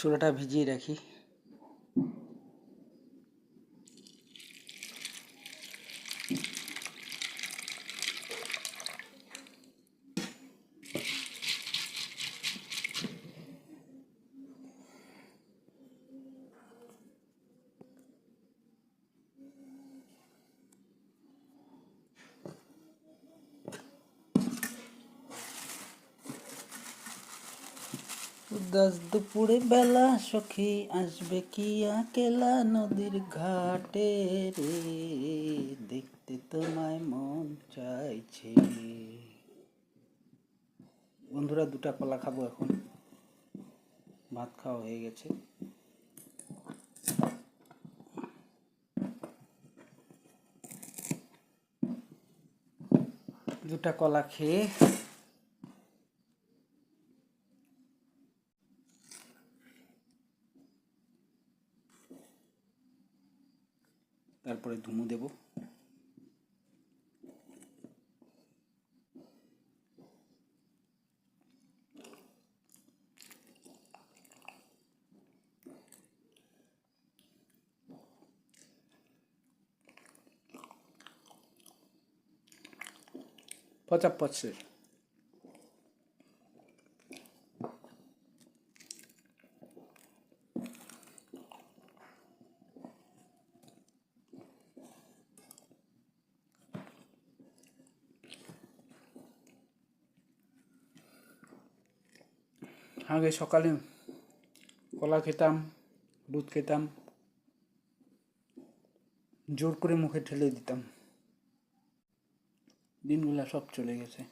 ছোলাটা ভিজিয়ে রাখি। উদাস দুপুরে বেলা সখী আসবে কি আকেলা নদীর ঘাটে রে? দেখতে তোমায় মন চাইছে। বন্ধুরা, দুটা কলা খাব এখন। ভাত খাওয়া হয়ে গেছে। দুটা কলা খেয়ে তারপরে ধুমু দেব। পচা আগে সকালে কলা খেতাম, দুধ খেতাম, জোর করে মুখে ঠেলে দিতাম। দিনগুলা সব চলে গেছে।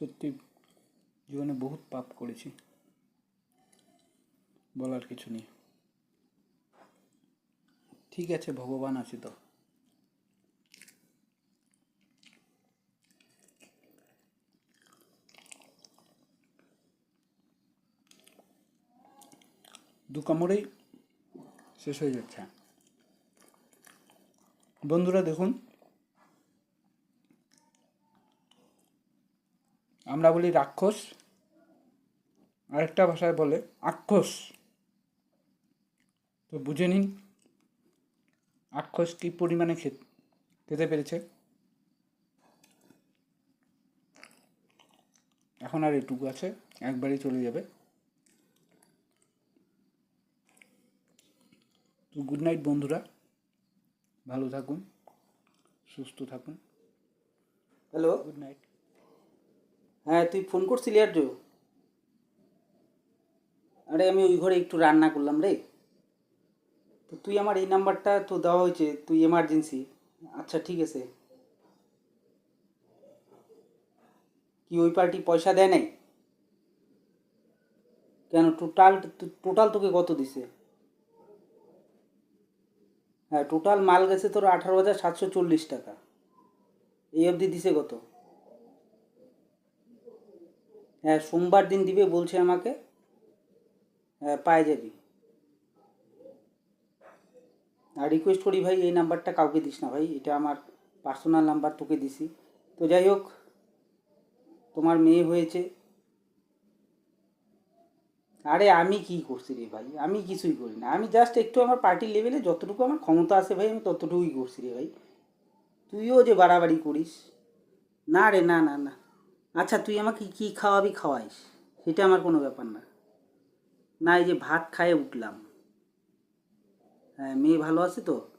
সত্যি জীবনে বহুত পাপ করেছি। বলার কিছু নেই। ঠিক আছে, ভগবান আছে তো। দু কামড়েই শেষ হয়ে যাচ্ছে। বন্ধুরা দেখুন, আমরা বলি রাক্ষস, আরেকটা ভাষায় বলে আক্ষস। তো বুঝে নিন, আক্ষস কী পরিমাণে খেতে পেরেছে? এখন আর এটুকু আছে, একবারই চলে যাবে। তো গুড নাইট বন্ধুরা। ভালো থাকুন সুস্থ থাকুন। হ্যালো গুড নাইট হ্যাঁ তুই ফোন করছিলি আর আরে আমি ওই ঘরে একটু রান্না করলাম রে। তো তুই আমার এই নাম্বারটা তো দেওয়া হয়েছে তুই এমার্জেন্সি আচ্ছা ঠিক আছে। কি ওই পার্টি পয়সা দেয় নাই? কেন টোটাল টোটাল তোকে কত দিছে? হ্যাঁ টোটাল মাল গেছে তোর আঠারো হাজার সাতশো চল্লিশ টাকা। এই অবধি দিছে কত? হ্যাঁ সোমবার দিন দিবে বলছে আমাকে। হ্যাঁ পায়ে যাবি। আর রিকোয়েস্ট করি ভাই, এই নাম্বারটা কাউকে দিস না ভাই, এটা আমার পার্সোনাল নাম্বার তোকে দিছি। তো যাই হোক, তোমার মেয়ে হয়েছে আরে আমি কি করছি রে ভাই? আমি কিছুই করি না। আমি জাস্ট একটু আমার পার্টি লেভেলে যতটুকু আমার ক্ষমতা আছে ভাই, আমি ততটুকুই করছি রে ভাই। তুইও যে বাড়াবাড়ি করিস। না রে, না না না। আচ্ছা তুই আমাকে কি খাওয়াবি খাওয়াইস? সেটা আমার কোনো ব্যাপার না। না, এই যে ভাত খায়ে উঠলাম। হ্যাঁ মেয়ে ভালো আছে তো?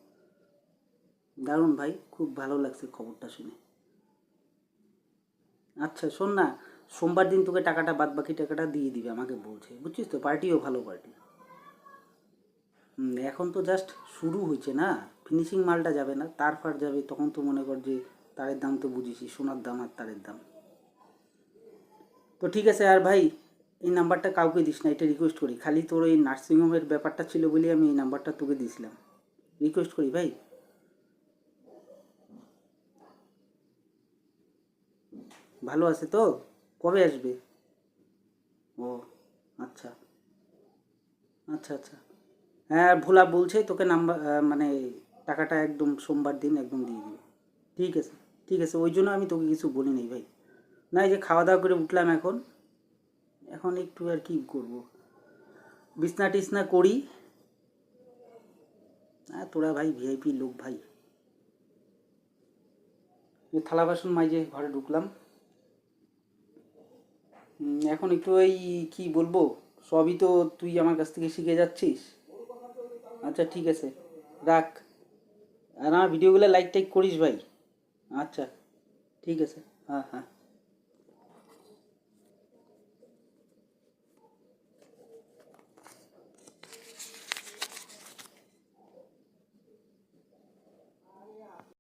দারুণ ভাই, খুব ভালো লাগছে খবরটা শুনে। আচ্ছা শোন না সোমবার দিন তোকে টাকাটা বাদ বাকি টাকাটা দিয়ে দিবে, আমাকে বলছে। বুঝছিস তো? পার্টিও ভালো পার্টি। এখন তো জাস্ট শুরু হয়েছে না? ফিনিশিং মালটা যাবে না, তার ফার যাবে, তখন তো মনে কর যে তারের দাম তো বুঝিসই সোনার দাম আর তারের দাম। তো ঠিক আছে, আর ভাই, এই নাম্বারটা কাউকে দিস না, এটা রিকোয়েস্ট করি। খালি তোর এই নার্সিংহোমের ব্যাপারটা ছিল বলে আমি এই নাম্বারটা তোকে দিয়েছিলাম রিকোয়েস্ট করি ভাই। ভালো আছে তো? কবে আসবে? ও আচ্ছা। আচ্ছা আচ্ছা। হ্যাঁ ভোলা বলছে তোকে নাম্বার মানে টাকাটা একদম সোমবার দিন একদম দিয়ে দিবে। ঠিক আছে ঠিক আছে, ওই জন্য আমি তোকে কিছু বলি নাই ভাই। না, এই যে খাওয়া দাওয়া করে উঠলাম এখন এখন একটু আর কি করব। বিছনা টিসনা করি। হ্যাঁ তোরা ভাই ভিআইপি লোক ভাই। থালা বাসন মাইজে ঘরে ঢুকলাম। এখন একটু ওই কি বলব? সবই তো তুই আমার কাছ থেকে শিখে যাচ্ছিস। আচ্ছা ঠিক আছে। রাখ। আর আমার ভিডিওগুলো লাইক টাইক করিস ভাই। আচ্ছা ঠিক আছে। হ্যাঁ হ্যাঁ।